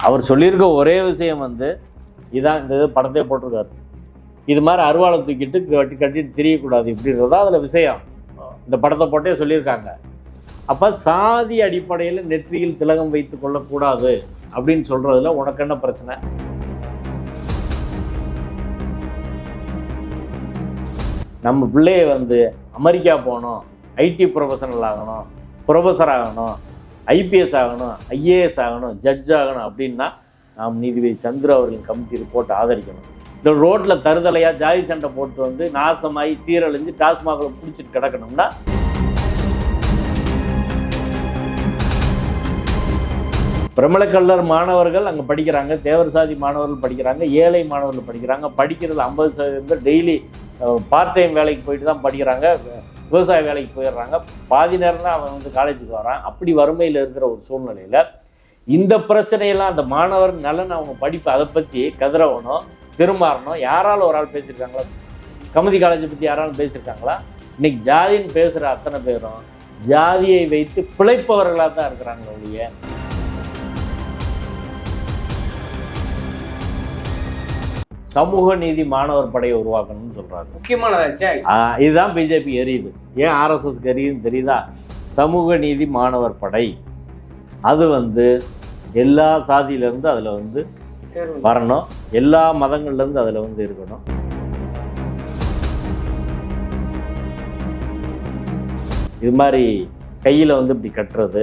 அவர் சொல்லியிருக்க ஒரே விஷயம் வந்து இதான் இந்த இது படத்தையே போட்டிருக்காரு. இது மாதிரி அருவாளை தூக்கிட்டு கட்டி கட்டிட்டு தெரியக்கூடாது இப்படின்றதா அதில் விஷயம். இந்த படத்தை போட்டே சொல்லியிருக்காங்க. அப்போ சாதி அடிப்படையில் நெற்றியில் திலகம் வைத்து கொள்ளக்கூடாது அப்படின்னு சொல்கிறதுல உனக்கு என்ன பிரச்சனை? நம்ம பிள்ளைய வந்து அமெரிக்கா போகணும் ஐடி ப்ரொஃபஷனல் ஆகணும் ப்ரொஃபஸர் ஆகணும் ஐபிஎஸ் ஆகணும் ஐஏஎஸ் ஆகணும் ஜட்ஜ் ஆகணும் அப்படின்னா நாம் நீதிபதி சந்திரா அவர்களின் கமிட்டி ரிப்போர்ட் ஆதரிக்கணும். இந்த ரோட்டில் தருதலையாக ஜாதி சண்டை போட்டு வந்து நாசமாகி சீரழிஞ்சு டாஸ்மாகில் பிடிச்சிட்டு கிடக்கணும்னா பிரமலக்கல்லர் மாணவர்கள் அங்கே படிக்கிறாங்க தேவர் சாதி மாணவர்கள் படிக்கிறாங்க ஏழை மாணவர்கள் படிக்கிறாங்க படிக்கிறது ஐம்பது சதவீதம் டெய்லி பார்ட் டைம் வேலைக்கு போயிட்டு தான் படிக்கிறாங்க. விவசாய வேலைக்கு போயிடுறாங்க. பாதி நேரம் தான் அவன் வந்து காலேஜுக்கு வரான். அப்படி வறுமையில் இருக்கிற ஒரு சூழ்நிலையில் இந்த பிரச்சனையெல்லாம் அந்த மாணவர் நலன் அவங்க படிப்பு அதை பற்றி கதிரவனோ திருமாறனோ யாராலும் ஒரு ஆள் பேசியிருக்காங்களா? கமதி காலேஜை பற்றி யாராலும் பேசியிருக்காங்களா? இன்னைக்கு ஜாதின்னு பேசுகிற அத்தனை பேரும் ஜாதியை வைத்து பிழைப்பவர்களாக தான் இருக்கிறாங்க ஒழிய சமூக நீதி மாணவர் படையை உருவாக்கணும்னு சொல்றாங்க. முக்கியமானதாச்சா ஆஹ் இதுதான் பிஜேபி எரியுது. ஏன் ஆர்எஸ்எஸ்க்கு எரியுதுன்னு தெரியுதா? சமூக நீதி மாணவர் படை. அது வந்து எல்லா சாதியிலேருந்து அதில் வந்து வரணும். எல்லா மதங்கள்லேருந்து அதில் வந்து இருக்கணும். இது மாதிரி கையில் வந்து இப்படி கட்டுறது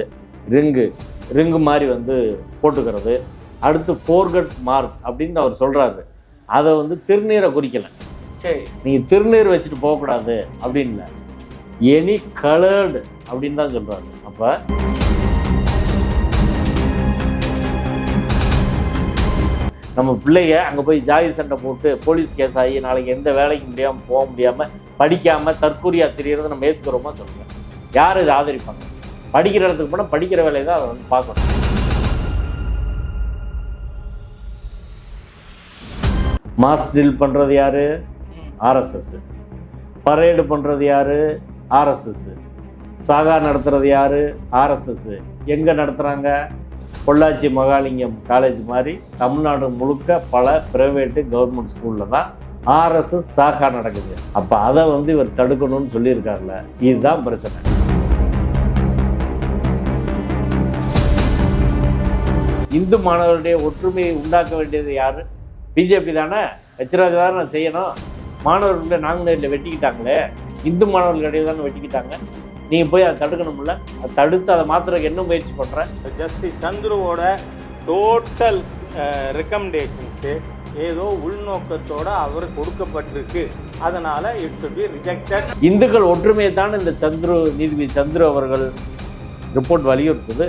ரிங்கு ரிங்கு மாதிரி வந்து போட்டுக்கிறது அடுத்து ஃபோர்கட் மார்க் அப்படின்னு அவர் சொல்கிறாரு அதை வந்து திருநீரை குறிக்கலை. சரி. நீங்கள் திருநீர் வச்சுட்டு போகக்கூடாது அப்படின்னு. எனி கலர்டு அப்படின்னு தான் சொல்கிறாரு அப்போ நம்ம பிள்ளைங்க அங்கே போய் ஜாதி சண்டை போட்டு போலீஸ் கேஸ் ஆகி நாளைக்கு எந்த வேலைக்கு முடியாமல் போக முடியாமல் படிக்காமல் தற்கொலையா தெரியறதை நம்ம ஏற்றுக்கிறோமா சொல்லுங்கள் யார் இதை ஆதரிப்பாங்க? படிக்கிற இடத்துக்கு போனால் படிக்கிற வேலையை தான் அதை வந்து பார்க்கணும். மாஸ் ட்ரில் பண்ணுறது யார்? ஆர்எஸ்எஸ். பரேடு பண்ணுறது யார்? ஆர்எஸ்எஸ். சாகா நடத்துறது யார்? ஆர்எஸ்எஸ். எங்கே நடத்துகிறாங்க பொள்ளாச்சி மகாலிங்கம் காலேஜ் மாதிரி தமிழ்நாடு முழுக்க பல ப்ரைவேட்டு கவர்மெண்ட் ஸ்கூலில் தான் ஆர்எஸ்எஸ் சாகா நடக்குது. அப்போ அதை வந்து இவர் தடுக்கணும்னு சொல்லியிருக்காருல. இதுதான் பிரச்சனை. இந்து மாணவர்களுடைய ஒற்றுமையை உண்டாக்க வேண்டியது யாரு? பிஜேபி தானே? ஹெச்ராஜா தானே செய்யணும். மாணவர்களை நாங்குநேரில் வெட்டிக்கிட்டாங்களே. இந்து மாணவர்களிடையே தானே வெட்டிக்கிட்டாங்க. நீங்கள் போய் அதை தடுக்கணும்ல? அதை தடுத்து அதை மாத்திரக்கு என்ன முயற்சி பண்ணுற ஜஸ்டிஸ் சந்துருவோட டோட்டல் ரெக்கமெண்டேஷன்ஸு ஏதோ உள்நோக்கத்தோட அவர் கொடுக்கப்பட்டிருக்கு. அதனால இட் be ரிஜெக்டட் இந்துக்கள் ஒற்றுமையை தானே இந்த சந்துரு நீதிபதி சந்துரு அவர்கள் ரிப்போர்ட் வலியுறுத்துது.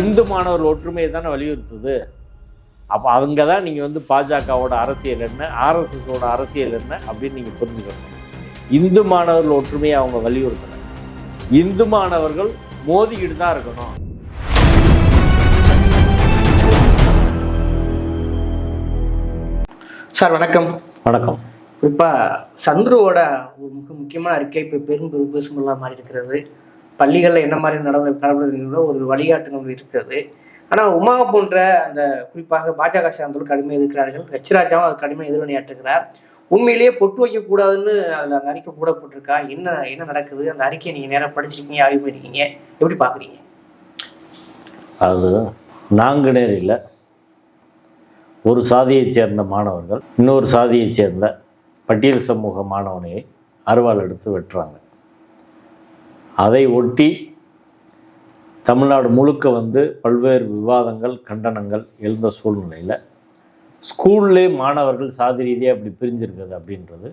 இந்து மாணவர்கள் ஒற்றுமையை தானே வலியுறுத்துது. அப்போ அவங்க தான் நீங்கள் வந்து பாஜகவோட அரசியல் என்ன ஆர்எஸ்எஸோட அரசியல் என்ன அப்படின்னு நீங்கள் புரிஞ்சுக்கணும். இந்து மாணவர்கள் ஒற்றுமையை அவங்க வலியுறுத்தணும். இந்து மாணவர்கள் மோதிக்கிட்டு தான் இருக்கணும். சார் வணக்கம். வணக்கம். இப்போ சந்துருவோட ஒரு மிக முக்கியமான அறிக்கை இப்போ பெரும் பெரும் பேசும்பொருளாக மாறி இருக்கிறது பள்ளிகளில் என்ன மாதிரி நடவடிக்கை ஒரு வழிகாட்டுதல் இருக்கிறது. ஆனால் உமா போன்ற அந்த குறிப்பாக பாஜக சார்ந்தோர் கடுமையாக எதிர்க்கிறார்கள். ஹெச்ராஜாவும் அது கடுமையாக எதிர்வினையாற்றுகிறார் உண்மையிலேயே பொட்டு வைக்கக்கூடாதுன்னு அதில் அந்த அறிக்கை போடப்பட்டிருக்கா? என்ன என்ன நடக்குது? அந்த அறிக்கையை நீங்கள் நேராக படிச்சிருக்கீங்க ஆய்வு பண்ணிருக்கீங்க. எப்படி பார்க்குறீங்க? அது நாங்குநேரியில் ஒரு சாதியைச் சேர்ந்த மாணவர்கள் இன்னொரு சாதியைச் சேர்ந்த பட்டியல் சமூக மாணவனை அருவாள் எடுத்து வெட்டுறாங்க. அதை ஒட்டி தமிழ்நாடு முழுக்க வந்து பல்வேறு விவாதங்கள் கண்டனங்கள் எழுந்த சூழ்நிலையில் ஸ்கூல்லே மாணவர்கள் சாதி ரீதியாக அப்படி பிரிஞ்சிருக்குது அப்படின்றது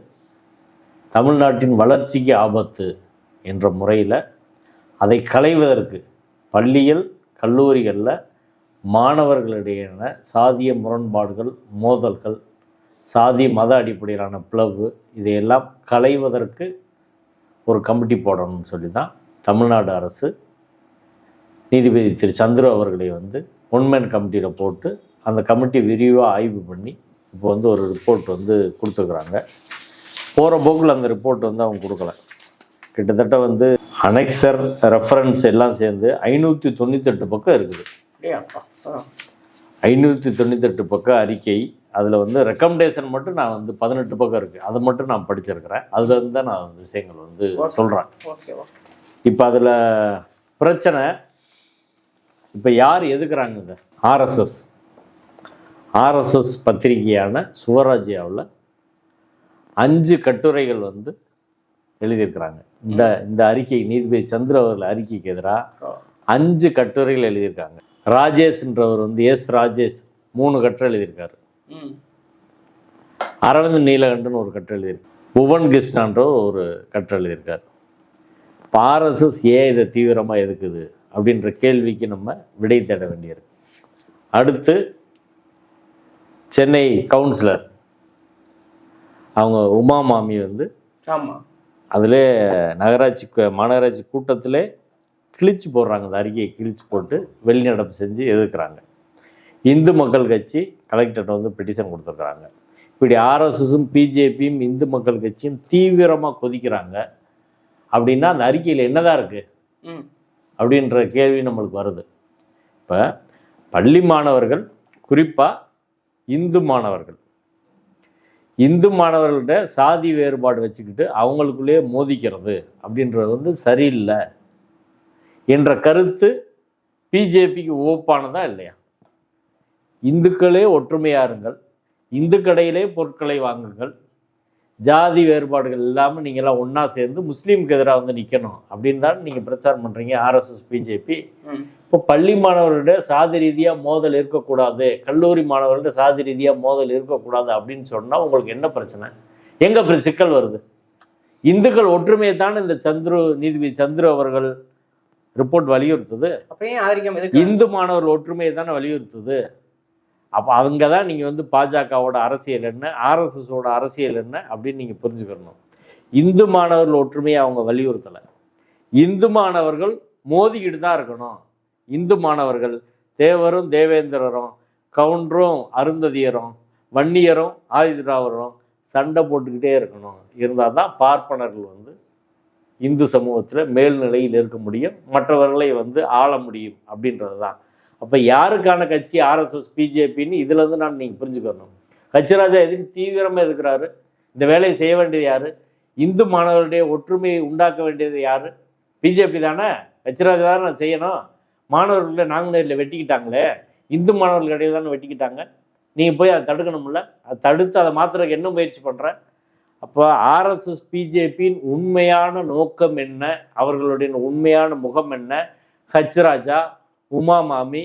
தமிழ்நாட்டின் வளர்ச்சிக்கு ஆபத்து என்ற முறையில் அதை களைவதற்கு பள்ளிகள் கல்லூரிகளில் மாணவர்களிடையேன சாதிய முரண்பாடுகள் மோதல்கள் சாதி மத அடிப்படையிலான பிளவு இதையெல்லாம் களைவதற்கு ஒரு கமிட்டி போடணும்னு சொல்லி தான் தமிழ்நாடு அரசு நீதிபதி திரு சந்துரு அவர்களை வந்து ஒன்மேன் கமிட்டியில் போட்டு அந்த கமிட்டி விரிவாக ஆய்வு பண்ணி இப்போ வந்து ஒரு ரிப்போர்ட் வந்து கொடுத்துருக்குறாங்க. போகிற போக்கில் அந்த ரிப்போர்ட் வந்து அவங்க கொடுக்கல. கிட்டத்தட்ட வந்து அனெக்சர் ரெஃபரன்ஸ் எல்லாம் சேர்ந்து ஐநூற்றி தொண்ணூத்தெட்டு பக்கம் இருக்குது. ஐநூற்றி தொண்ணூத்தெட்டு பக்கம் அறிக்கை. அதில் வந்து ரெக்கமெண்டேஷன் மட்டும் நான் வந்து பதினெட்டு பக்கம் இருக்குது அதை மட்டும் நான் படிச்சிருக்கிறேன். அதில் இருந்து தான் நான் விஷயங்கள் வந்து சொல்கிறேன் இப்போ அதில் பிரச்சனை இப்போ யார் எதுக்குறாங்க ஆர்எஸ்எஸ் ஆர்எஸ்எஸ் பத்திரிகையான சுவராஜ்யாவில் அஞ்சு கட்டுரைகள் வந்து எழுதியிருக்கிறாங்க. இந்த இந்த அறிக்கை நீதிபதி சந்திர அவர்கள் அறிக்கைக்கு எதிராக அஞ்சு கட்டுரைகள் எழுதியிருக்காங்க. ராஜேஷ்ன்றவர் வந்து எஸ் ராஜேஷ் மூணு கட்டுரை எழுதியிருக்காரு. அரவிந்த் நீலகண்டன் ஒரு கட்டுரை எழுதியிருக்காரு. புவன் கிருஷ்ணான்ற ஒரு கட்டுரை எழுதியிருக்காரு. இப்போ ஆர்எஸ்எஸ் ஏன் இதை தீவிரமாக எதுக்குது? அப்படின்ற கேள்விக்கு நம்ம விடை தேட வேண்டியிருக்கு. அடுத்து சென்னை கவுன்சிலர் அவங்க உமா மாமி வந்து ஆமாம் அதிலே நகராட்சி மாநகராட்சி கூட்டத்திலே கிழிச்சு போடுறாங்க. அந்த அறிக்கையை கிழிச்சு போட்டு வெளிநடப்பு செஞ்சு எதிர்க்கிறாங்க. இந்து மக்கள் கட்சி கலெக்டர்கிட்ட வந்து பெட்டிஷன் கொடுத்துருக்குறாங்க. இப்படி ஆர்எஸ்எஸும் பிஜேபியும் இந்து மக்கள் கட்சியும் தீவிரமாக கொதிக்கிறாங்க. அப்படின்னா அந்த அறிக்கையில் என்னதான் இருக்குது அப்படின்ற கேள்வி நம்மளுக்கு வருது. இப்போ பள்ளி மாணவர்கள் குறிப்பாக இந்து மாணவர்கள். இந்து மாணவர்கள்ட்ட சாதி வேறுபாடு வச்சுக்கிட்டு அவங்களுக்குள்ளேயே மோதிக்கிறது அப்படின்றது வந்து சரியில்லை என்ற கருத்து பிஜேபிக்கு ஓப்பானதா இல்லையா? இந்துக்களே ஒற்றுமையாருங்கள் இந்து கடையிலே பொருட்களை வாங்குங்கள் ஜாதி வேறுபாடுகள் இல்லாமல் நீங்களாம் ஒன்றா சேர்ந்து முஸ்லீமுக்கு எதிராக வந்து நிற்கணும் அப்படின்னு தான் நீங்கள் பிரச்சாரம் பண்ணுறீங்க ஆர்எஸ்எஸ் பிஜேபி இப்போ பள்ளி மாணவர்களிட சாதி ரீதியாக மோதல் இருக்கக்கூடாது. கல்லூரி மாணவர்கள்ட்ட சாதி ரீதியாக மோதல் இருக்கக்கூடாது அப்படின்னு சொன்னால் உங்களுக்கு என்ன பிரச்சனை? எங்கே சிக்கல் வருது? இந்துக்கள் ஒற்றுமையை தான் இந்த சந்துரு நீதிபதி சந்துரு அவர்கள் ரிப்போர்ட் வலியுறுத்துது. இந்து மாணவர்கள் ஒற்றுமையை தானே வலியுறுத்துது. அப்போ அவங்க தான் நீங்கள் வந்து பாஜகவோட அரசியல் என்ன ஆர்எஸ்எஸோட அரசியல் என்ன அப்படின்னு நீங்கள் புரிஞ்சுக்கணும். இந்து மாணவர்கள் ஒற்றுமையை அவங்க வலியுறுத்தலை. இந்து மாணவர்கள் மோதிக்கிட்டு தான் இருக்கணும். இந்து மாணவர்கள் தேவரும் தேவேந்திரரும் கவுண்டரும் அருந்ததியரும் வன்னியரும் ஆதிதிராவரும் சண்டை போட்டுக்கிட்டே இருக்கணும். இருந்தால் தான் பார்ப்பனர்கள் வந்து இந்து சமூகத்தில் மேல்நிலையில் இருக்க முடியும். மற்றவர்களை வந்து ஆள முடியும் அப்படின்றது தான் அப்போ யாருக்கான கட்சி ஆர்எஸ்எஸ் பிஜேபின்னு இதுலேருந்து நான் நீங்கள் புரிஞ்சுக்கணும். கட்சிராஜா எதுக்கு தீவிரமாக இருக்கிறாரு இந்த வேலையை செய்ய வேண்டியது யார்? இந்து மாணவர்களுடைய ஒற்றுமையை உண்டாக்க வேண்டியது யார்? பிஜேபி தானே? கட்சிராஜா தானே செய்யணும். மாணவர்களை நாங்குநேரில் வெட்டிக்கிட்டாங்களே. இந்து மாணவர்கள் இடையே தானே வெட்டிக்கிட்டாங்க. நீங்கள் போய் அதை தடுக்கணும்ல? அதை தடுத்து அதை மாற்றுறதுக்கு என்ன முயற்சி பண்ணுற அப்போ ஆர்எஸ்எஸ் பிஜேபியின் உண்மையான நோக்கம் என்ன? அவர்களுடைய உண்மையான முகம் என்ன? ஹச்ராஜா உமா மாமி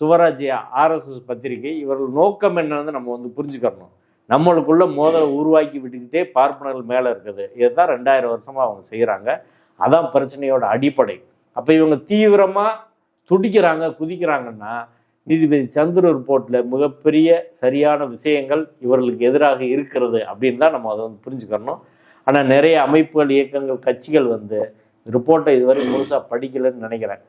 சுவராஜ்யா ஆர்எஸ்எஸ் பத்திரிகை இவர்கள் நோக்கம் என்னன்னு நம்ம வந்து புரிஞ்சுக்கணும் நம்மளுக்குள்ள மோதலை உருவாக்கி விட்டுக்கிட்டே பார்ப்பனர்கள் மேலே இருக்குது. இதுதான் ரெண்டாயிரம் வருஷமாக அவங்க செய்கிறாங்க அதான் பிரச்சனையோட அடிப்படை. அப்போ இவங்க தீவிரமாக துடிக்கிறாங்க குதிக்கிறாங்கன்னா நீதிபதி சந்திர ரிப்போர்ட்டில் மிகப்பெரிய சரியான விஷயங்கள் இவர்களுக்கு எதிராக இருக்கிறது அப்படின்னு தான் நம்ம அதை வந்து புரிஞ்சுக்கணும் ஆனால் நிறைய அமைப்புகள் இயக்கங்கள் கட்சிகள் வந்து ரிப்போர்ட்டை இதுவரை முழுசாக படிக்கலைன்னு நினைக்கிறேன்.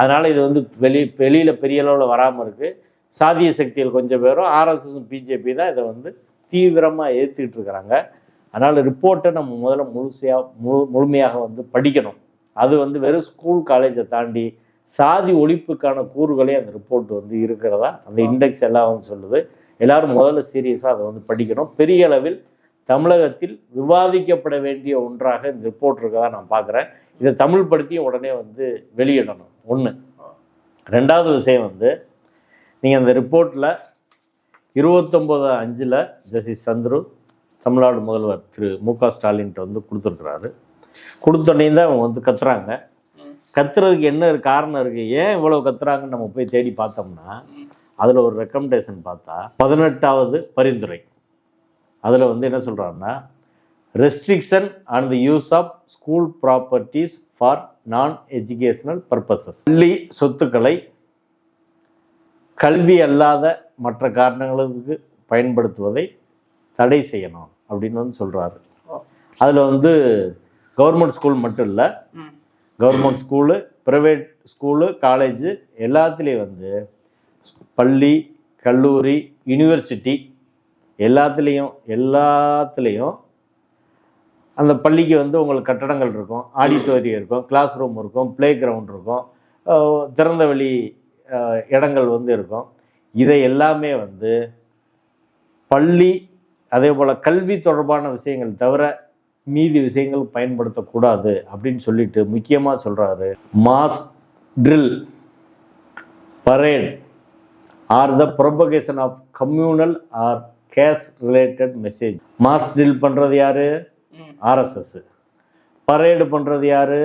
அதனால் இது வந்து வெளி வெளியில் பெரிய அளவில் வராமல் இருக்குது சாதிய சக்திகள் கொஞ்சம் பேரும் ஆர்எஸ்எஸும் பிஜேபி தான் இதை வந்து தீவிரமாக ஏற்றுக்கிட்டு இருக்கிறாங்க. அதனால் ரிப்போர்ட்டை நம்ம முதல்ல முழுசையாக முழு முழுமையாக வந்து படிக்கணும். அது வந்து வெறும் ஸ்கூல் காலேஜை தாண்டி சாதி ஒழிப்புக்கான கூறுகளே அந்த ரிப்போர்ட் வந்து இருக்கிறதா? அந்த இண்டெக்ஸ் எல்லாம் வந்து சொல்லுது. எல்லாரும் முதல்ல சீரியஸாக அதை வந்து படிக்கணும். பெரிய அளவில் தமிழகத்தில் விவாதிக்கப்பட வேண்டிய ஒன்றாக இந்த ரிப்போர்ட் இருக்கதா நான் பார்க்குறேன் இதை தமிழ் படுத்தியும் உடனே வந்து வெளியிடணும். ஒன்று ரெண்டாவது விஷயம் வந்து நீங்கள் அந்த ரிப்போர்ட்டில் இருபத்தொம்போது அஞ்சில் ஜஸ்டிஸ் சந்துரு தமிழ்நாடு முதல்வர் திரு மு க ஸ்டாலின்ட்டு வந்து கொடுத்துருக்குறாரு. கொடுத்தோடனே தான் அவங்க வந்து கத்துறாங்க. கத்துறதுக்கு என்ன காரணம் இருக்குது ஏன் இவ்வளோ கத்துறாங்கன்னு நம்ம போய் தேடி பார்த்தோம்னா அதில் ஒரு ரெக்கமெண்டேஷன் பார்த்தா பதினெட்டாவது பரிந்துரை. அதில் வந்து என்ன சொல்கிறாருன்னா restriction on the use of school properties for non educational purposes பள்ளி சொத்துக்களை கல்வி அல்லாத மற்ற காரணங்களுக்கு பயன்படுத்துவதை தடை செய்யணும் அப்படின்னு வந்து சொல்கிறாரு அதில் வந்து கவர்மெண்ட் ஸ்கூல் மட்டும் இல்லை government school private school college எல்லாத்துலேயும் வந்து பள்ளி கல்லூரி யூனிவர்சிட்டி எல்லாத்துலேயும் எல்லாத்துலேயும் அந்த பள்ளிக்கு வந்து உங்களுக்கு கட்டடங்கள் இருக்கும் ஆடிட்டோரியம் இருக்கும் கிளாஸ் ரூம் இருக்கும் ப்ளே கிரவுண்ட் இருக்கும் திறந்தவெளி திறந்த வெளி இடங்கள் வந்து இருக்கும். இதை எல்லாமே வந்து பள்ளி அதே போல் கல்வி தொடர்பான விஷயங்கள் தவிர மீதி விஷயங்கள் பயன்படுத்தக்கூடாது அப்படின்னு சொல்லிட்டு முக்கியமாக சொல்கிறாரு mass drill parade or the propagation of communal or caste related message mass drill பண்ணுறது யாரு? ஆர்எஸ்எஸ். பரேடு பண்ணுறது யார்?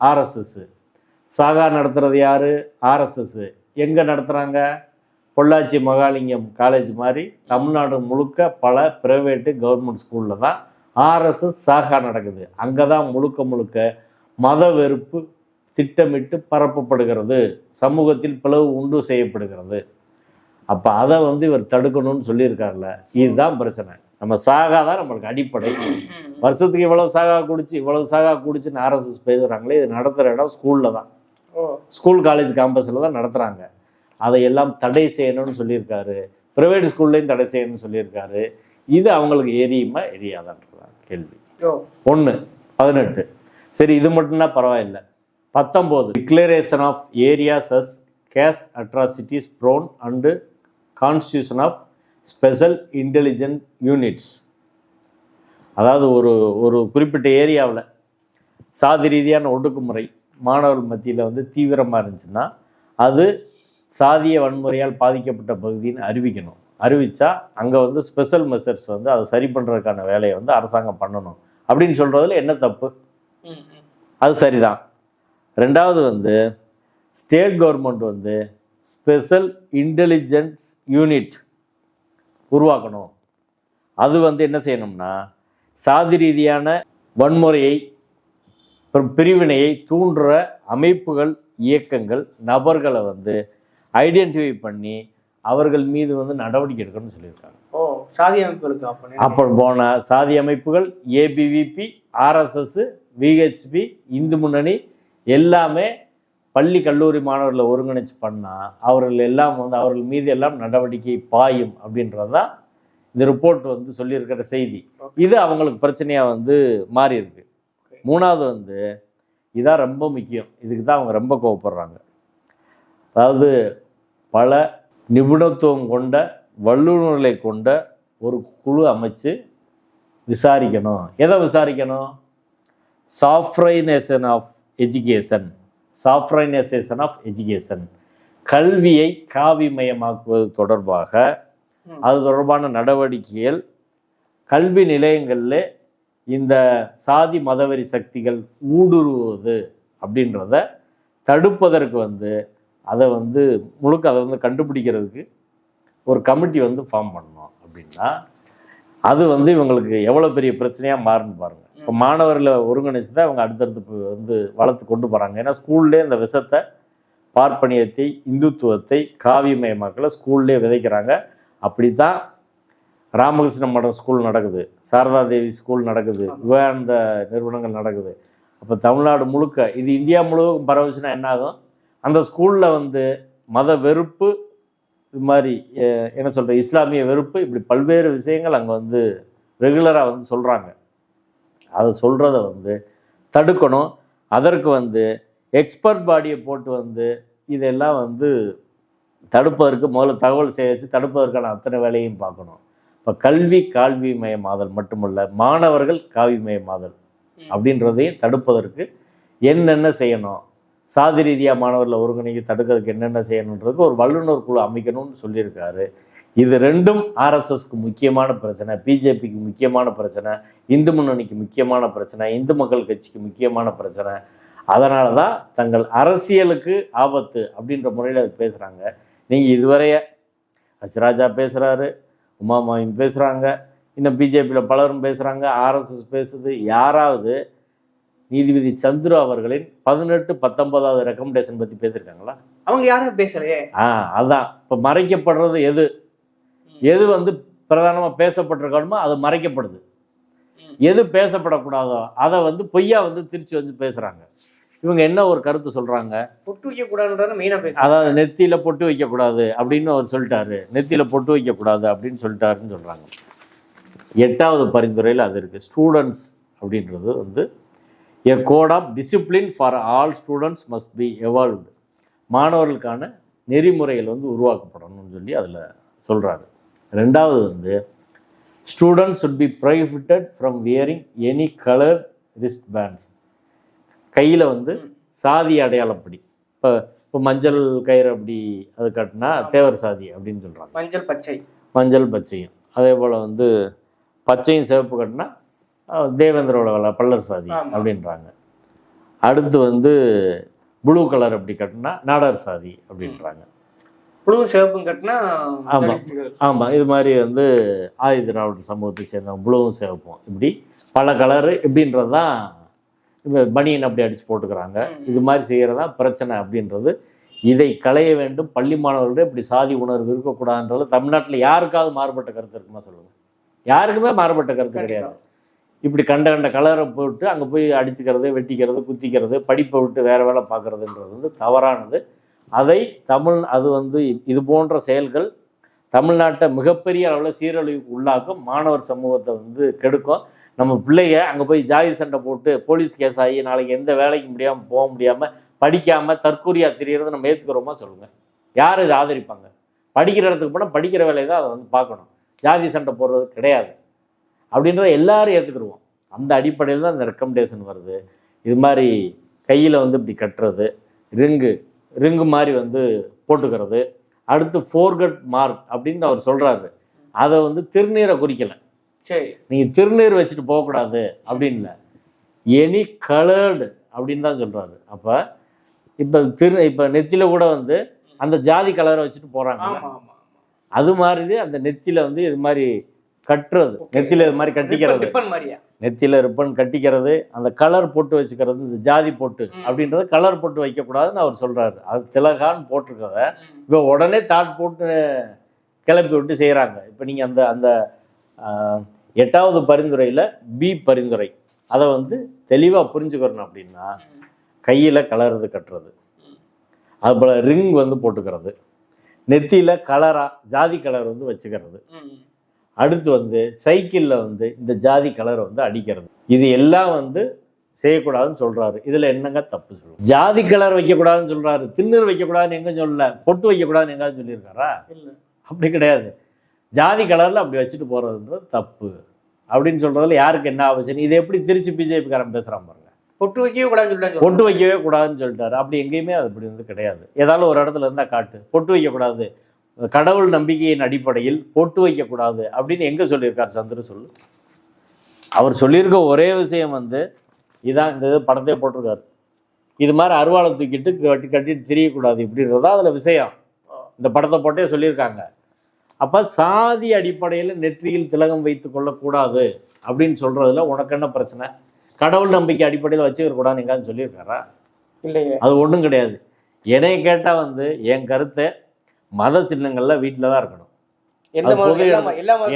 ஆர்எஸ்எஸ். சாகா நடத்துகிறது யார்? ஆர்எஸ்எஸ். எங்கே நடத்துகிறாங்க பொள்ளாச்சி மகாலிங்கம் காலேஜ் மாதிரி தமிழ்நாடு முழுக்க பல பிரைவேட்டு கவர்மெண்ட் ஸ்கூலில் தான் ஆர்எஸ்எஸ் சாகா நடக்குது. அங்கே தான் முழுக்க முழுக்க மத வெறுப்பு திட்டமிட்டு பரப்பப்படுகிறது. சமூகத்தில் பிளவு உண்டு செய்யப்படுகிறது. அப்போ அதை வந்து இவர் தடுக்கணும்னு சொல்லியிருக்காருல்ல. இதுதான் பிரச்சனை. நம்ம சாகா தான் நம்மளுக்கு அடிப்படை. வருஷத்துக்கு இவ்வளவு சாகா குடிச்சு இவ்வளவு சாகா குடிச்சுன்னு ஆர்எஸ்எஸ் பேசுகிறாங்களே இது நடத்துகிற இடம் ஸ்கூலில் தான். ஓ. ஸ்கூல் காலேஜ் கேம்பஸில் தான் நடத்துகிறாங்க அதை எல்லாம் தடை செய்யணும்னு சொல்லியிருக்காரு. ப்ரைவேட் ஸ்கூல்லையும் தடை செய்யணும்னு சொல்லியிருக்காரு. இது அவங்களுக்கு எரியுமா எரியாதான்றதான் கேள்வி. ஒன்று பதினெட்டு. சரி இது மட்டும்னா பரவாயில்லை. பத்தொம்போது declaration of areas as caste atrocities prone and constitution of special intelligent units. அதாவது ஒரு ஒரு குறிப்பிட்ட ஏரியாவில் சாதி ரீதியான ஒடுக்குமுறை மாணவர்கள் மத்தியில் வந்து தீவிரமாக இருந்துச்சுன்னா அது சாதிய வன்முறையால் பாதிக்கப்பட்ட பகுதின்னு அறிவிக்கணும். அறிவித்தா அங்கே வந்து ஸ்பெஷல் மெஷர்ஸ் வந்து அதை சரி பண்ணுறதுக்கான வேலையை வந்து அரசாங்கம் பண்ணணும். அப்படின்னு சொல்கிறதுல என்ன தப்பு? அது சரிதான். ரெண்டாவது வந்து ஸ்டேட் கவர்மெண்ட் வந்து ஸ்பெஷல் இன்டெலிஜென்ஸ் யூனிட் உருவாக்கணும். அது வந்து என்ன செய்யணும்னா சாதி ரீதியான வன்முறையை பிரிவினையை தூண்டுற அமைப்புகள் இயக்கங்கள் நபர்களை வந்து ஐடென்டிஃபை பண்ணி அவர்கள் மீது வந்து நடவடிக்கை எடுக்கணும்னு சொல்லியிருக்காங்க. ஓ சாதி அமைப்புகளுக்கு அப்போ அப்போ போன சாதி அமைப்புகள் ஏபிவிபி ஆர்எஸ்எஸ் விஹெச்பி இந்து முன்னணி எல்லாமே பள்ளி கல்லூரி மாணவர்களை ஒருங்கிணைச்சு பண்ணால் அவர்கள் எல்லாம் வந்து அவர்கள் மீது எல்லாம் நடவடிக்கை பாயும் அப்படின்றது தான் இந்த ரிப்போர்ட் வந்து சொல்லியிருக்கிற செய்தி. இது அவங்களுக்கு பிரச்சனையாக வந்து மாறி இருக்கு மூணாவது வந்து இதான் ரொம்ப முக்கியம். இதுக்கு தான் அவங்க ரொம்ப கோவப்படுறாங்க. அதாவது பல நிபுணத்துவம் கொண்ட வல்லுநர்களை கொண்ட ஒரு குழு அமைச்சு விசாரிக்கணும். எதை விசாரிக்கணும்? Saffronisation of education saffronisation of education. கல்வியை காவிமயமாக்குவது தொடர்பாக அது தொடர்பான நடவடிக்கைகள் கல்வி நிலையங்களில் இந்த சாதி மதவெறி சக்திகள் ஊடுருவுவது அப்படின்றத தடுப்பதற்கு வந்து அதை வந்து முழுக்க அதை வந்து கண்டுபிடிக்கிறதுக்கு ஒரு கமிட்டி வந்து ஃபார்ம் பண்ணணும் அப்படின்னா அது வந்து இவங்களுக்கு எவ்வளோ பெரிய பிரச்சனையாக மாறுன்னு பாருங்கள் இப்போ மாணவர்களை ஒருங்கிணைச்சு தான் அவங்க அடுத்தடுத்து வந்து வளர்த்து கொண்டு போகிறாங்க ஏன்னா ஸ்கூல்லே இந்த விஷத்தை பார்ப்பனியத்தை இந்துத்துவத்தை காவியமயமாக்கல ஸ்கூல்லே விதைக்கிறாங்க. அப்படி தான் ராமகிருஷ்ண மடம் ஸ்கூல் நடக்குது. சாரதா தேவி ஸ்கூல் நடக்குது. விவேகானந்த நிறுவனங்கள் நடக்குது. அப்போ தமிழ்நாடு முழுக்க இது இந்தியா முழுவதும் பரவுச்சுன்னா என்ன ஆகும் அந்த ஸ்கூலில் வந்து மத வெறுப்பு இது மாதிரி என்ன சொல்கிற இஸ்லாமிய வெறுப்பு இப்படி பல்வேறு விஷயங்கள் அங்கே வந்து ரெகுலராக வந்து சொல்கிறாங்க அதை சொல்கிறத வந்து தடுக்கணும். அதற்கு வந்து எக்ஸ்பர்ட் பாடியை போட்டு வந்து இதெல்லாம் வந்து தடுப்பதற்கு முதல்ல தகவல் சேகரித்து தடுப்பதற்கான அத்தனை வேலையும் பார்க்கணும். இப்போ கல்வி கால்வி மயமாதல் மட்டுமல்ல மாணவர்கள் காவி மயமாதல் அப்படின்றதையும் தடுப்பதற்கு என்னென்ன செய்யணும்? சாதி ரீதியாக மாணவர்களை ஒருங்கிணைக்க தடுக்கிறதுக்கு என்னென்ன செய்யணுன்றதுக்கு ஒரு வல்லுநர் குழு அமைக்கணும்னு சொல்லியிருக்காரு. இது ரெண்டும் ஆர்எஸ்எஸ்க்கு முக்கியமான பிரச்சனை பிஜேபிக்கு முக்கியமான பிரச்சனை இந்து முன்னணிக்கு முக்கியமான பிரச்சனை இந்து மக்கள் கட்சிக்கு முக்கியமான பிரச்சனை. அதனால தான் தங்கள் அரசியலுக்கு ஆபத்து அப்படின்ற முறையில் அது பேசுகிறாங்க நீங்கள் இதுவரைய ஹச்ராஜா பேசுகிறாரு உமாமாயும் பேசுகிறாங்க இன்னும் பிஜேபியில் பலரும் பேசுகிறாங்க ஆர்எஸ்எஸ் பேசுது. யாராவது நீதிபதி சந்துரு அவர்களின் பதினெட்டு பத்தொன்பதாவது ரெக்கமெண்டேஷன் பற்றி பேசியிருக்காங்களா? அவங்க யாரும் பேசலையே? ஆ அதான். இப்போ மறைக்கப்படுறது எது? எது வந்து பிரதானமாக பேசப்பட்டிருக்கணுமோ அது மறைக்கப்படுது. எது பேசப்படக்கூடாதோ அதை வந்து பொய்யா வந்து திருச்சி வந்து பேசுகிறாங்க இவங்க என்ன ஒரு கருத்து சொல்கிறாங்க பொட்டு வைக்க கூடாதுன்றத மெயினா பேசுறாங்க. அதாவது நெத்தியில் பொட்டு வைக்கக்கூடாது அப்படின்னு அவர் சொல்லிட்டாரு. நெத்தியில் பொட்டு வைக்கக்கூடாது அப்படின்னு சொல்லிட்டாருன்னு சொல்கிறாங்க எட்டாவது பரிந்துரையில் அது இருக்குது ஸ்டூடெண்ட்ஸ் அப்படின்றது வந்து a code of discipline for all students must be evolved மாணவர்களுக்கான நெறிமுறைகள் வந்து உருவாக்கப்படணும்னு சொல்லி அதில் சொல்கிறாரு ரெண்டாவது வந்து students should be prohibited from wearing any colour wrist bands கையில் வந்து சாதி அடையாளப்படி. இப்போ இப்போ மஞ்சள் கயிறு அப்படி அது கட்டினா தேவர் சாதி அப்படின்னு சொல்கிறாங்க மஞ்சள் பச்சை. மஞ்சள் பச்சையும். அதே போல் வந்து பச்சையும் சிவப்பு கட்டினா தேவேந்திரோட கலர் பல்லர் சாதி. அப்படின்றாங்க. அடுத்து வந்து ப்ளூ கலர் அப்படி கட்டினா நாடார் சாதி அப்படின்றாங்க. புழு சிவப்பும் கட்டினா ஆமா. தலித்துகள். ஆமாம் இது மாதிரி வந்து ஆதி திராவிட சமூகத்தை சேர்ந்தவங்க ப்ளூவும் சிவப்பும். இப்படி பல கலரு இப்படின்றது தான் இந்த பனியன் அப்படி அடித்து போட்டுக்கிறாங்க. இது மாதிரி செய்கிறதா பிரச்சனை அப்படின்றது. இதை களைய வேண்டும். பள்ளி மாணவர்களே இப்படி சாதி உணர்வு இருக்கக்கூடாதுன்றது. தமிழ்நாட்டில் யாருக்காவது மாறுபட்ட கருத்து இருக்குமா சொல்லுங்கள் யாருக்குமே மாறுபட்ட கருத்து கிடையாது. இப்படி கண்ட கண்ட கலரை போட்டு அங்கே போய் அடிச்சுக்கிறது வெட்டிக்கிறது குத்திக்கிறது படிப்பை விட்டு வேறு வேலை பார்க்குறதுன்றது வந்து தவறானது. அதை தமிழ் அது வந்து இது போன்ற செயல்கள் தமிழ்நாட்டை மிகப்பெரிய அளவில் சீரழிவுக்கு உள்ளாக்கும். மாணவர் சமூகத்தை வந்து கெடுக்கும். நம்ம பிள்ளைங்க அங்கே போய் ஜாதி சண்டை போட்டு போலீஸ் கேஸ் ஆகி நாளைக்கு எந்த வேலைக்கு முடியாமல் போக முடியாமல் படிக்காமல் தற்கூரியாக தெரியறதை நம்ம ஏற்றுக்கிறோமா சொல்லுங்கள் யார் இதை ஆதரிப்பாங்க? படிக்கிற இடத்துக்கு போனால் படிக்கிற வேலையை தான் அதை வந்து பார்க்கணும். ஜாதி சண்டை போடுறது கிடையாது. அப்படின்றத எல்லாரும் ஏற்றுக்கிடுவோம் அந்த அடிப்படையில் தான் இந்த ரெக்கமெண்டேஷன் வருது. இது மாதிரி கையில் வந்து இப்படி கட்டுறது ரிங்கு ரிங்கு மாதிரி வந்து போட்டுக்கிறது. அடுத்து ஃபோர்கட் மார்க் அப்படின்னு அவர் சொல்கிறாரு அதை வந்து திருநீரை குறிக்கலை. சரி. நீங்கள் திருநீர் வச்சுட்டு போகக்கூடாது அப்படின்னு. எனி கலர்டு அப்படின்னு தான் சொல்கிறாரு அப்போ இப்போ திரு இப்போ நெத்தியில் கூட வந்து அந்த ஜாதி கலரை வச்சுட்டு போகிறாங்க அது மாதிரி அந்த நெத்தியில் வந்து இது மாதிரி கட்டுறது. நெத்தியில் இது மாதிரி கட்டிக்கிறது. நெத்தியில் ரிப்பன் கட்டிக்கிறது அந்த கலர் போட்டு வச்சுக்கிறது இந்த ஜாதி போட்டு. அப்படின்றது கலர் போட்டு வைக்கக்கூடாதுன்னு அவர் சொல்கிறாரு அது திலகான்னு போட்டிருக்கத இப்போ உடனே தாட் போட்டு கிளப்பி விட்டு செய்கிறாங்க இப்போ நீங்கள் அந்த அந்த எட்டாவது பரிந்துரையில் பி பரிந்துரை. அதை வந்து தெளிவாக புரிஞ்சுக்கிறணும் அப்படின்னா கையில் கலருது கட்டுறது. அதுபோல் ரிங் வந்து போட்டுக்கிறது. நெத்தியில் கலராக ஜாதி கலர் வந்து வச்சுக்கிறது. அடுத்து வந்து சைக்கிளில் வந்து இந்த ஜாதி கலரை வந்து அடிக்கிறது. இது எல்லாம் வந்து செய்யக்கூடாதுன்னு சொல்றாரு. இதுல என்னங்க தப்பு சொல்லுங்க. ஜாதி கலர் வைக்கக்கூடாதுன்னு சொல்றாரு. திண்ணூர் வைக்கக்கூடாதுன்னு எங்க சொல்லல? பொட்டு வைக்கக்கூடாதுன்னு எங்காவது சொல்லியிருக்காரா? இல்ல. அப்படி கிடையாது. ஜாதி கலர்ல அப்படி வச்சுட்டு போறதுன்றது தப்பு. அப்படின்னு சொல்றதுல யாருக்கு என்ன அவசியம்? இது எப்படி திருச்சி பிஜேபிக்காரன் பேசுறான் பாருங்க. பொட்டு வைக்கவே கூடாதுன்னு சொல்லிட்டாங்க. பொட்டு வைக்கவே கூடாதுன்னு சொல்லிட்டாரு. அப்படி எங்கேயுமே அது அப்படி வந்து கிடையாது. ஏதாவது ஒரு இடத்துல இருந்தால் காட்டு. பொட்டு வைக்கக்கூடாது. கடவுள் நம்பிக்கையின் அடிப்படையில் பொட்டு வைக்கக்கூடாது அப்படின்னு எங்கே சொல்லியிருக்கார் சந்திர சொல்லு? அவர் சொல்லியிருக்க ஒரே விஷயம் வந்து இதான் இந்த இது படத்தையே போட்டிருக்காரு. இது மாதிரி அருவாளை தூக்கிட்டு கட்டி கட்டிட்டு திரியக்கூடாது இப்படின்றதா அதில் விஷயம். இந்த படத்தை போட்டே சொல்லியிருக்காங்க. அப்போ சாதி அடிப்படையில் நெற்றியில் திலகம் வைத்து கொள்ளக்கூடாது அப்படின்னு சொல்கிறதுல உனக்கு என்ன பிரச்சனை? கடவுள் நம்பிக்கை அடிப்படையில் வச்சுக்க கூடாதுன்னு எங்காவது சொல்லியிருக்காரா? இல்லையே. அது ஒன்றும் கிடையாது. என்னைய கேட்டால் வந்து என் கருத்தை மத சின்னங்களில் வீட்டில் தான் இருக்கணும்.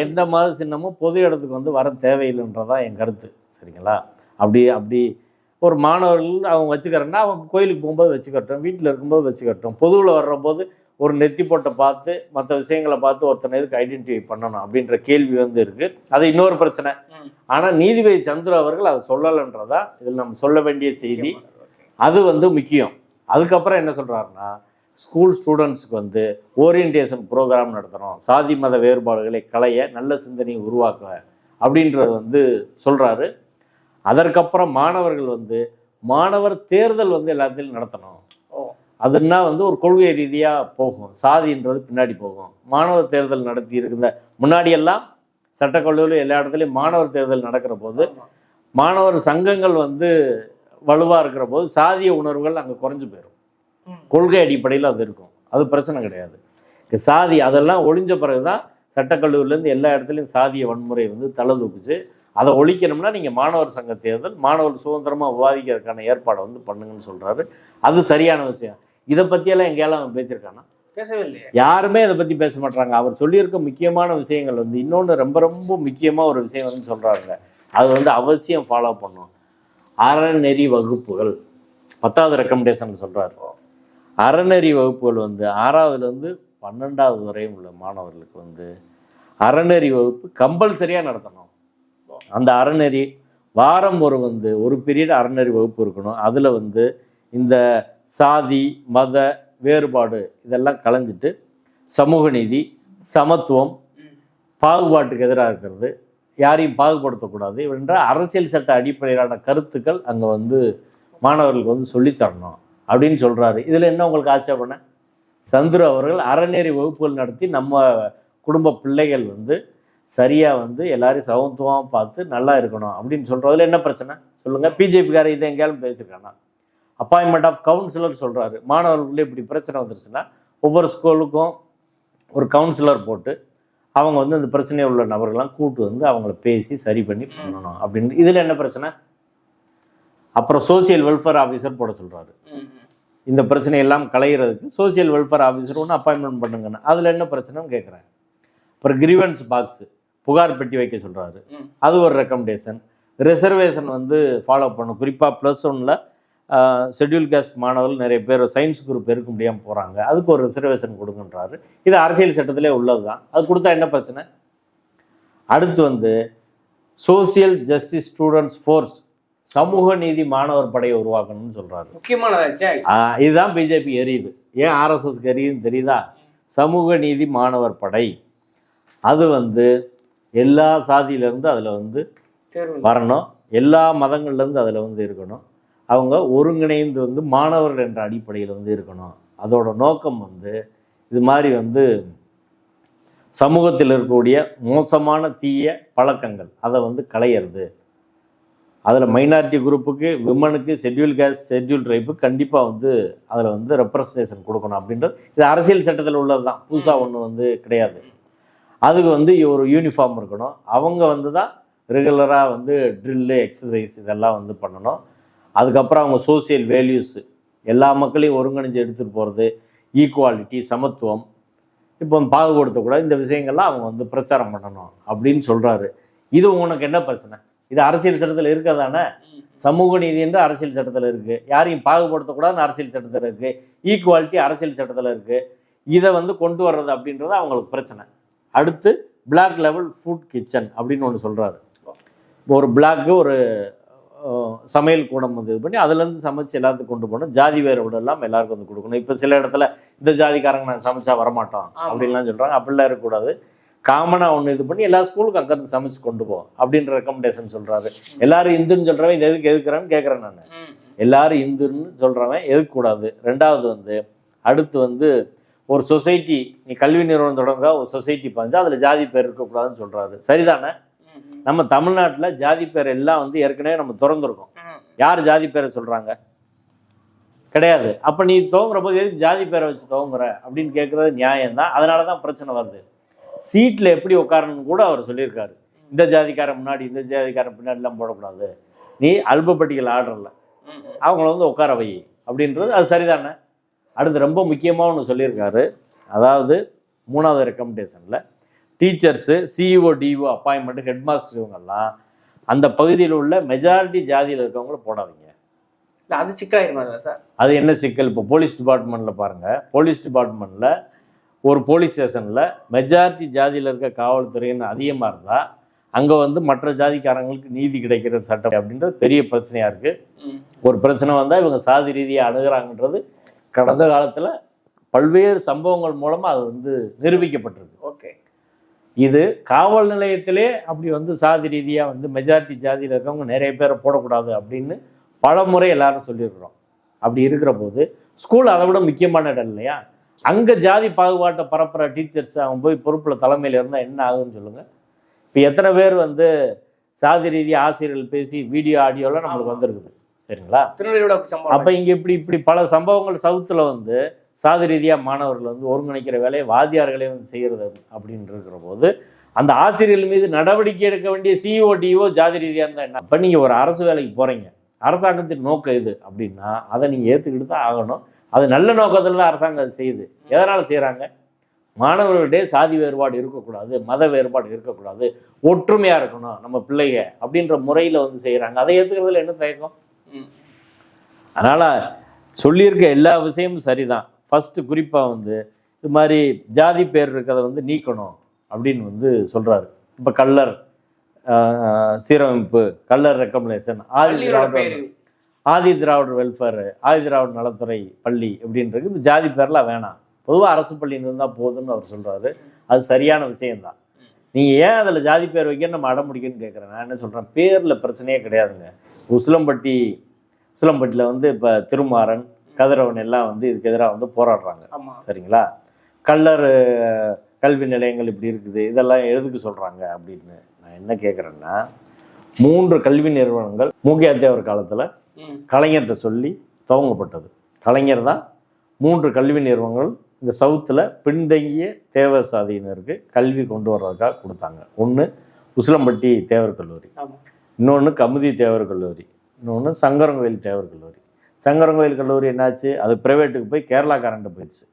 எந்த மத சின்னமும் பொது இடத்துக்கு வந்து வர தேவையில்லைன்றதான் என் கருத்து. சரிங்களா? அப்படி அப்படி ஒரு மாணவர்கள் அவங்க வச்சுக்கிறேன்னா அவங்க கோயிலுக்கு போகும்போது வச்சுக்கட்டும் வீட்டில் இருக்கும்போது வச்சுக்கட்டும் பொதுவில் வர்றபோது ஒரு நெத்தி போட்டை பார்த்து மற்ற விஷயங்களை பார்த்து ஒருத்தனை எதுக்கு ஐடென்டிஃபை பண்ணணும் அப்படின்ற கேள்வி வந்து இருக்கு. அது இன்னொரு பிரச்சனை. ஆனால் நீதிபதி சந்திர அவர்கள் அதை சொல்லலைன்றதா இதில் நம்ம சொல்ல வேண்டிய செய்தி. அது வந்து முக்கியம். அதுக்கப்புறம் என்ன சொல்கிறாருன்னா ஸ்கூல் ஸ்டூடெண்ட்ஸ்க்கு வந்து ஓரியன்டேஷன் ப்ரோக்ராம் நடத்தணும் சாதி மத வேறுபாடுகளை களைய நல்ல சிந்தனையை உருவாக்க அப்படின்றது வந்து சொல்கிறாரு அதற்கப்புறம் மாணவர்கள் வந்து மாணவர் தேர்தல் வந்து எல்லாத்திலும் நடத்தணும் ஓ. அதுன்னா வந்து ஒரு கொள்கை ரீதியாக போகும் சாதின்றது பின்னாடி போகும் மாணவர் தேர்தல் நடத்தி இருக்கிற முன்னாடியெல்லாம் சட்டக்கல்லூரியில் எல்லா இடத்துலையும் மாணவர் தேர்தல் நடக்கிற போது. மாணவர் சங்கங்கள் வந்து வலுவாக இருக்கிற போது சாதிய உணர்வுகள் அங்கே குறைஞ்சு போயிடும். கொள்கை அடிப்படையில் அது இருக்கும். அது பிரச்சனை கிடையாது. சாதி அதெல்லாம் ஒழிஞ்ச பிறகு தான் சட்டக்கல்லூரிலேருந்து எல்லா இடத்துலையும் சாதிய வன்முறை வந்து தலை தூக்குச்சு. அதை ஒழிக்கணும்னா நீங்கள் மாணவர் சங்க தேர்தல் மாணவர் சுதந்திரமாக விவாதிக்கிறதுக்கான ஏற்பாடை வந்து பண்ணுங்கன்னு சொல்கிறாரு அது சரியான விஷயம். இதை பற்றியெல்லாம் எங்கேயாலும் அவன் பேசியிருக்கானா? பேசவே இல்லையே யாருமே இதை பற்றி பேச மாட்டாங்க அவர் சொல்லியிருக்க முக்கியமான விஷயங்கள் வந்து இன்னொன்று ரொம்ப ரொம்ப முக்கியமாக ஒரு விஷயம் வந்து சொல்கிறாங்க அது வந்து அவசியம் ஃபாலோ பண்ணும். அறநெறி வகுப்புகள். பத்தாவது ரெக்கமெண்டேஷன் சொல்கிறாரு அறநெறி வகுப்புகள் வந்து ஆறாவதுலேருந்து பன்னெண்டாவது வரையும் உள்ள மாணவர்களுக்கு வந்து அறநெறி வகுப்பு கம்பல்சரியாக நடத்தணும். அந்த அறநெறி வாரம் ஒரு வந்து ஒரு பீரியட் அறநெறி வகுப்பு இருக்கணும். அதில் வந்து இந்த சாதி மத வேறுபாடு இதெல்லாம் களைஞ்சிட்டு சமூக நீதி சமத்துவம் பாகுபாட்டுக்கு எதிராக இருக்கிறது. யாரையும் பாகுபடுத்தக்கூடாது என்ற அரசியல் சட்ட அடிப்படையிலான கருத்துக்கள் அங்கே வந்து மாணவர்களுக்கு வந்து சொல்லித்தரணும் அப்படின்னு சொல்கிறாரு இதில் என்ன உங்களுக்கு ஆட்சேபனை சந்துரு அவர்கள் அறநெறி வகுப்புகள் நடத்தி நம்ம குடும்ப பிள்ளைகள் வந்து சரியாக வந்து எல்லாரையும் சமத்துவமாக பார்த்து நல்லா இருக்கணும் அப்படின்னு சொல்கிறதுல என்ன பிரச்சனை? சொல்லுங்கள் பிஜேபிக்கார இதை எங்கேயாலும் பேசியிருக்கானா அப்பாயின்மெண்ட் ஆஃப் கவுன்சிலர் சொல்கிறாரு மாணவர்களுக்குள்ளே இப்படி பிரச்சனை வந்துருச்சுன்னா ஒவ்வொரு ஸ்கூலுக்கும் ஒரு கவுன்சிலர் போட்டு அவங்க வந்து அந்த பிரச்சனையை உள்ள நபர்கள்லாம் கூட்டு வந்து அவங்கள பேசி சரி பண்ணி பண்ணணும் அப்படின்னு. இதில் என்ன பிரச்சனை? அப்புறம் சோசியல் வெல்ஃபேர் ஆஃபீஸர் போட சொல்கிறாரு இந்த பிரச்சனையெல்லாம் களையிறதுக்கு சோசியல் வெல்ஃபேர் ஆஃபீஸர் ஒன்று அப்பாயின்மெண்ட் பண்ணுங்கன்னு. அதில் என்ன பிரச்சனைன்னு கேட்குறேன் அப்புறம் கிரீவன்ஸ் பாக்ஸு புகார் பெட்டி வைக்க சொல்கிறாரு. அது ஒரு ரெக்கமெண்டேஷன் ரிசர்வேஷன் வந்து ஃபாலோ பண்ணும் குறிப்பாக ப்ளஸ் ஒன்னில் ஷெட்யூல் காஸ்ட் மாணவர்கள் நிறைய பேர் சயின்ஸ் குரூப் இருக்க முடியாமல் போகிறாங்க அதுக்கு ஒரு ரிசர்வேஷன் கொடுங்கன்றாரு. இது அரசியல் சட்டத்திலே உள்ளது தான் அது கொடுத்தா என்ன பிரச்சனை? அடுத்து வந்து சோசியல் ஜஸ்டிஸ் ஸ்டூடெண்ட்ஸ் ஃபோர்ஸ் சமூக நீதி மாணவர் படையை உருவாக்கணும்னு சொல்கிறாரு முக்கியமானதாச்சா ஆஹ் இதுதான் பிஜேபி எரியுது. ஏன் ஆர்எஸ்எஸ்க்கு எரியுதுன்னு தெரியுதா? சமூக நீதி மாணவர் படை. அது வந்து எல்லா சாதியிலேருந்து அதில் வந்து வரணும். எல்லா மதங்கள்லேருந்து அதில் வந்து இருக்கணும். அவங்க ஒருங்கிணைந்து வந்து மாணவர்கள் என்ற அடிப்படையில் வந்து இருக்கணும். அதோட நோக்கம் வந்து இது மாதிரி வந்து சமூகத்தில் இருக்கக்கூடிய மோசமான தீய பழக்கங்கள் அதை வந்து களையிறது. அதில் மைனாரிட்டி குரூப்புக்கு விமனுக்கு ஷெட்யூல் கேஸ்ட் ஷெட்யூல் ட்ரைப்பு கண்டிப்பாக வந்து அதில் வந்து ரெப்ரசன்டேஷன் கொடுக்கணும் அப்படின்றது. இது அரசியல் சட்டத்தில் உள்ளது தான் புதுசாக ஒன்று வந்து கிடையாது. அதுக்கு வந்து ஒரு யூனிஃபார்ம் இருக்கணும். அவங்க வந்து தான் ரெகுலராக வந்து ட்ரில்லு எக்ஸசைஸ் இதெல்லாம் வந்து பண்ணணும். அதுக்கப்புறம் அவங்க சோசியல் வேல்யூஸு எல்லா மக்களையும் ஒருங்கிணைஞ்சு எடுத்துகிட்டு போகிறது ஈக்குவாலிட்டி சமத்துவம். இப்போ பாகுபடுத்தக்கூடாது. இந்த விஷயங்கள்லாம் அவங்க வந்து பிரச்சாரம் பண்ணணும் அப்படின்னு சொல்கிறாரு இது உனக்கு என்ன பிரச்சனை? இது அரசியல் சட்டத்தில் இருக்கதானே சமூக நீதி என்று அரசியல் சட்டத்தில் இருக்குது யாரையும் பாகுபடுத்தக்கூடாதுன்னு அரசியல் சட்டத்தில் இருக்குது ஈக்குவாலிட்டி அரசியல் சட்டத்தில் இருக்குது இதை வந்து கொண்டு வர்றது அப்படின்றது அவங்களுக்கு பிரச்சனை. அடுத்து பிளாக் லெவல் ஃபுட் கிச்சன் அப்படின்னு ஒன்று சொல்கிறாரு ஒரு பிளாக்கு ஒரு சமையல் கூடம் வந்து இது பண்ணி அதுலேருந்து சமைச்சு எல்லாத்துக்கும் கொண்டு போகணும். ஜாதி வேறுபாடு எல்லாம் எல்லாருக்கும் வந்து கொடுக்கணும். இப்போ சில இடத்துல இந்த ஜாதிக்காரங்க நான் சமைச்சா வரமாட்டோம். அப்படின்லாம் சொல்கிறாங்க அப்படிலாம் இருக்கக்கூடாது. காமனாக ஒன்று இது பண்ணி எல்லா ஸ்கூலுக்கும் அங்கேருந்து சமைச்சு கொண்டு போவோம் அப்படின்ற ரெக்கமெண்டேஷன் சொல்கிறாரு எல்லாரும் இந்துன்னு சொல்கிறவன் இது எதுக்கு எதுக்குறேன்னு கேட்குறேன் நான். எல்லாரும் இந்துன்னு சொல்கிறவன் எதுக்கூடாது. ரெண்டாவது வந்து அடுத்து வந்து ஒரு சொசைட்டி நீ கல்வி நிறுவனம் தொடங்க ஒரு சொசைட்டி பாஞ்சா அதில் ஜாதி பேர் இருக்கக்கூடாதுன்னு சொல்கிறாரு சரிதானே? நம்ம தமிழ்நாட்டில் ஜாதி பேர் எல்லாம் வந்து ஏற்கனவே நம்ம திறந்துருக்கோம். யார் ஜாதி பேரை சொல்கிறாங்க கிடையாது. அப்போ நீ துவங்குற போது எதுக்கு ஜாதி பேரை வச்சு துவங்குற அப்படின்னு கேட்குறது நியாயம்தான். அதனால தான் பிரச்சனை வருது. சீட்டில் எப்படி உட்காரணும்னு கூட அவர் சொல்லியிருக்காரு. இந்த ஜாதிக்காரன் முன்னாடி இந்த ஜாதிக்காரன் பின்னாடிலாம் போடக்கூடாது. நீ அல்பப்பட்டிகள் ஆர்டரில் அவங்கள வந்து உட்கார வை அப்படின்றது அது சரிதானே? அடுத்து ரொம்ப முக்கியமாக ஒன்று சொல்லியிருக்காரு. அதாவது மூணாவது ரெக்கமெண்டேஷனில் teachers CEO DO appointment headmaster இவங்கெல்லாம் அந்த பகுதியில் உள்ள மெஜாரிட்டி ஜாதியில் இருக்கவங்கள போடாதீங்க. இல்ல அது சிக்கலாயிருமா சார். அது என்ன சிக்கல்? இப்போ போலீஸ் டிபார்ட்மெண்ட்டில் பாருங்கள் போலீஸ் டிபார்ட்மெண்ட்டில் ஒரு போலீஸ் ஸ்டேஷனில் மெஜாரிட்டி ஜாதியில் இருக்க காவல்துறைன்னு அதிகமாக இருந்தால் அங்கே வந்து மற்ற ஜாதிக்காரங்களுக்கு நீதி கிடைக்கிறது சட்டம் அப்படின்றது பெரிய பிரச்சனையாக இருக்குது ஒரு பிரச்சனை வந்தால் இவங்க சாதி ரீதியாக அணுகுறாங்கன்றது கடந்த காலத்தில் பல்வேறு சம்பவங்கள் மூலமாக அது வந்து நிரூபிக்கப்பட்டிருக்கு. ஓகே. இது காவல் நிலையத்திலே அப்படி வந்து சாதி ரீதியாக வந்து மெஜாரிட்டி ஜாதியில் இருக்கவங்க நிறைய பேரை போடக்கூடாது அப்படின்னு பல முறை எல்லாரும் சொல்லியிருக்கிறோம். அப்படி இருக்கிற போது ஸ்கூல் அதை விட முக்கியமான இடம் இல்லையா? அங்கே ஜாதி பாகுபாட்டை பரப்புகிற டீச்சர்ஸ் அவன் போய் பொறுப்பில் தலைமையில் இருந்தால் என்ன ஆகும்னு சொல்லுங்கள் இப்போ எத்தனை பேர் வந்து சாதி ரீதி ஆசிரியர்கள் பேசி வீடியோ ஆடியோலாம் நம்மளுக்கு வந்திருக்குது. சரிங்களா? திருநெல்வேலியோட அப்போ இங்கே இப்படி இப்படி பல சம்பவங்கள் சவுத்தில் வந்து சாதி ரீதியாக மாணவர்கள் வந்து ஒருங்கிணைக்கிற வேலையை வாத்தியார்களே வந்து செய்கிறது அப்படின்னு இருக்கிற போது அந்த ஆசிரியர்கள் மீது நடவடிக்கை எடுக்க வேண்டிய சிஇஓ டிஓ ஜாதி ரீதியாக இருந்தால் என்ன? அப்போ நீங்கள் ஒரு அரசு வேலைக்கு போகிறீங்க அரசாங்கத்தின் நோக்கம் இது அப்படின்னா அதை நீங்கள் ஏற்றுக்கிட்டு தான் ஆகணும். அது நல்ல நோக்கத்தில் தான் அரசாங்கம் அது செய்யுது. எதனால் செய்கிறாங்க மாணவர்களிடையே சாதி வேறுபாடு இருக்கக்கூடாது மத வேறுபாடு இருக்கக்கூடாது ஒற்றுமையாக இருக்கணும் நம்ம பிள்ளைங்க அப்படின்ற முறையில் வந்து செய்கிறாங்க அதை ஏற்றுக்கிறதுல என்ன தயக்கம். அதனால் சொல்லியிருக்க எல்லா விஷயமும் சரிதான். ஃபஸ்ட்டு குறிப்பாக வந்து இது மாதிரி ஜாதி பேர் இருக்கிறத வந்து நீக்கணும் அப்படின்னு வந்து சொல்கிறாரு இப்போ கல்லர் சீரமைப்பு கல்லர் ரெக்கமெண்டேஷன் ஆதி ஆதி திராவிடர் வெல்ஃபேர் ஆதி திராவிடர் நலத்துறை பள்ளி அப்படின்றது இந்த ஜாதி பேர்லாம் வேணாம். பொதுவாக அரசு பள்ளின்னு இருந்தால் போதும்னு அவர் சொல்றாரு. அது சரியான விஷயம்தான். நீங்கள் ஏன் அதில் ஜாதி பேர் வைக்க நம்ம அடம் முடிக்கணும்னு கேட்குறேன் நான் என்ன சொல்கிறேன் பேரில் பிரச்சனையே கிடையாதுங்க. உசிலம்பட்டி உசிலம்பட்டியில் வந்து இப்போ திருமாறன் கதிரவன் எல்லாம் வந்து இதுக்கு எதிராக வந்து போராடுறாங்க. சரிங்களா? கல்லர் கல்வி நிலையங்கள் இப்படி இருக்குது. இதெல்லாம் எதுக்கு சொல்கிறாங்க அப்படின்னு நான் என்ன கேட்குறேன்னா மூன்று கல்வி நிறுவனங்கள் மூக்கியா தேவர் காலத்தில். கலைஞர்கிட்ட சொல்லி துவங்கப்பட்டது. கலைஞர் தான் மூன்று கல்வி நிறுவனங்கள் இந்த சவுத்தில் பின்தங்கிய தேவர் சாதியினருக்கு கல்வி கொண்டு வர்றதுக்காக கொடுத்தாங்க. ஒன்று உசிலம்பட்டி தேவர் கல்லூரி. இன்னொன்று கமுதி தேவர் கல்லூரி. இன்னொன்று சங்கரங்கோயில் தேவர் கல்லூரி. சங்கரங்கோயில் கல்லூரி என்னாச்சு? அது ப்ரைவேட்டுக்கு போய் கேரளாக்காரன்ட்டு போயிடுச்சு.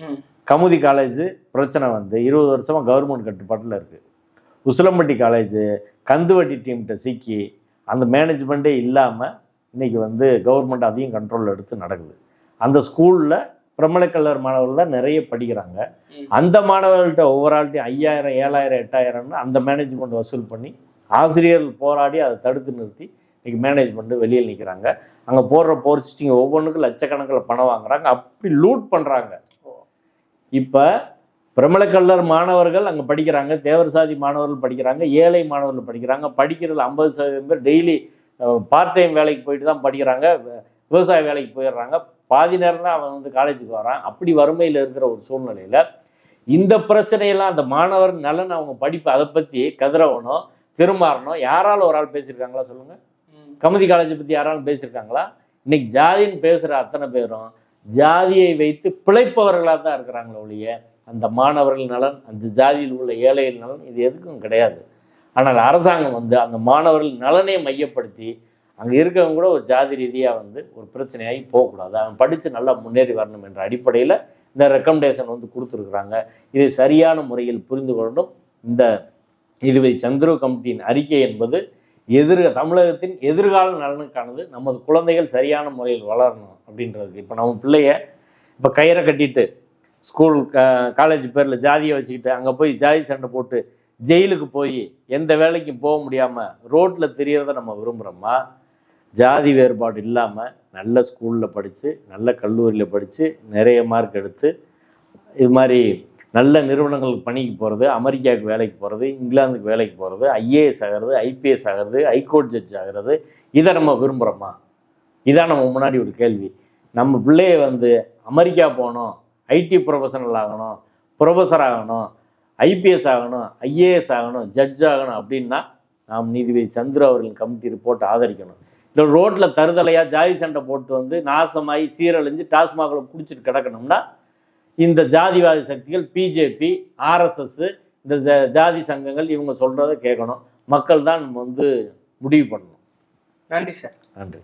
ம். கமுதி காலேஜ் பிரச்சனை வந்து இருபது வருஷமாக கவர்மெண்ட் கட்டுப்பாட்டில் இருக்குது உசிலம்பட்டி காலேஜ் கந்துவட்டி டீம்கிட்ட சிக்கி அந்த மேனேஜ்மெண்ட்டே இல்லாமல் இன்னைக்கு வந்து கவர்மெண்ட் அதையும் கண்ட்ரோலில் எடுத்து நடக்குது. அந்த ஸ்கூலில் பிரமலக்கல்லர் மாணவர்கள் தான் நிறைய படிக்கிறாங்க. அந்த மாணவர்கள்ட்ட ஒவ்வொரு ஆள்கிட்டையும் ஐயாயிரம் ஏழாயிரம் எட்டாயிரம்னு அந்த மேனேஜ்மெண்ட் வசூல் பண்ணி ஆசிரியர்கள் போராடி அதை தடுத்து நிறுத்தி இன்னைக்கு மேனேஜ்மெண்ட்டு வெளியில் நிற்கிறாங்க அங்கே போடுற போர்ஸ்டிங் ஒவ்வொன்றுக்கும் லட்சக்கணக்கில் பணம் வாங்குறாங்க. அப்படி லூட் பண்ணுறாங்க இப்போ பிரமலக்கல்லர் மாணவர்கள் அங்கே படிக்கிறாங்க. தேவர் சாதி மாணவர்கள் படிக்கிறாங்க. ஏழை மாணவர்கள் படிக்கிறாங்க. படிக்கிறதுல ஐம்பது சதவீதம் பேர் டெய்லி பார்ட் டைம் வேலைக்கு போயிட்டு தான் படிக்கிறாங்க. விவசாய வேலைக்கு போயிடுறாங்க. பாதி நேரம் தான் அவன் வந்து காலேஜுக்கு வரான். அப்படி வறுமையில் இருக்கிற ஒரு சூழ்நிலையில் இந்த பிரச்சனையெல்லாம் அந்த மாணவர் நலன் அவங்க படிப்பு அதை பற்றி கதிரவனோ திருமாறனோ யாரால ஒரு ஆள் பேசியிருக்காங்களா சொல்லுங்கள். கமுதி காலேஜை பற்றி யாராலும் பேசியிருக்காங்களா? இன்னைக்கு ஜாதின்னு பேசுகிற அத்தனை பேரும் ஜாதியை வைத்து பிழைப்பவர்களாக தான் இருக்கிறாங்களே ஒழிய அந்த மாணவர்கள் நலன் அந்த ஜாதியில் உள்ள ஏழைகள் நலன் இது எதுக்கும் கிடையாது. ஆனால் அரசாங்கம் வந்து அந்த மாணவர்கள் நலனை மையப்படுத்தி அங்கே இருக்கவங்க கூட ஒரு ஜாதி ரீதியாக வந்து ஒரு பிரச்சனையாகி போகக்கூடாது. அவன் படித்து நல்லா முன்னேறி வரணும் என்ற அடிப்படையில் இந்த ரெக்கமெண்டேஷன் வந்து கொடுத்துருக்குறாங்க. இதை சரியான முறையில் புரிந்து கொண்டும் இந்த இதுவை சந்திர கமிட்டியின் அறிக்கை என்பது எதிர் தமிழகத்தின் எதிர்கால நலனுக்கானது. நமது குழந்தைகள் சரியான முறையில் வளரணும் அப்படின்றதுக்கு இப்போ நம்ம பிள்ளைய இப்போ கயிறை கட்டிட்டு ஸ்கூல் காலேஜ் பேரில் ஜாதியை வச்சுக்கிட்டு அங்கே போய் ஜாதி சண்டை போட்டு ஜெயிலுக்கு போய் எந்த வேலைக்கும் போக முடியாமல் ரோட்டில் தெரியறத நம்ம விரும்புகிறோமா ஜாதி வேறுபாடு இல்லாமல் நல்ல ஸ்கூலில் படித்து நல்ல கல்லூரியில் படித்து நிறைய மார்க் எடுத்து இது மாதிரி நல்ல நிறுவனங்களுக்கு பணிக்கு போகிறது அமெரிக்காவுக்கு வேலைக்கு போகிறது இங்கிலாந்துக்கு வேலைக்கு போகிறது ஐஏஎஸ் ஆகிறது ஐபிஎஸ் ஆகிறது ஹைகோர்ட் ஜட்ஜ் ஆகிறது இதை நம்ம விரும்புகிறோமா இதான் நம்ம முன்னாடி ஒரு கேள்வி. நம்ம பிள்ளைய வந்து அமெரிக்கா போகணும் ஐடி ப்ரொஃபஷனல் ஆகணும் ப்ரொஃபஸர் ஆகணும் ஐபிஎஸ் ஆகணும் ஐஏஎஸ் ஆகணும் ஜட்ஜ் ஆகணும் அப்படின்னா நாம் நீதிபதி சந்திர அவர்களின் கமிட்டி ரிப்போர்ட் ஆதரிக்கணும். இல்லை ரோட்டில் தருதலையாக ஜாதி சண்டை போட்டு வந்து நாசமாகி சீரழிஞ்சு டாஸ்மாகில் குடிச்சிட்டு கிடக்கணும்னா இந்த ஜாதிவாதி சக்திகள் பிஜேபி ஆர்எஸ்எஸ் இந்த ஜாதி சங்கங்கள் இவங்க சொல்கிறத கேட்கணும். மக்கள் தான் வந்து முடிவு பண்ணணும். நன்றி சார். நன்றி.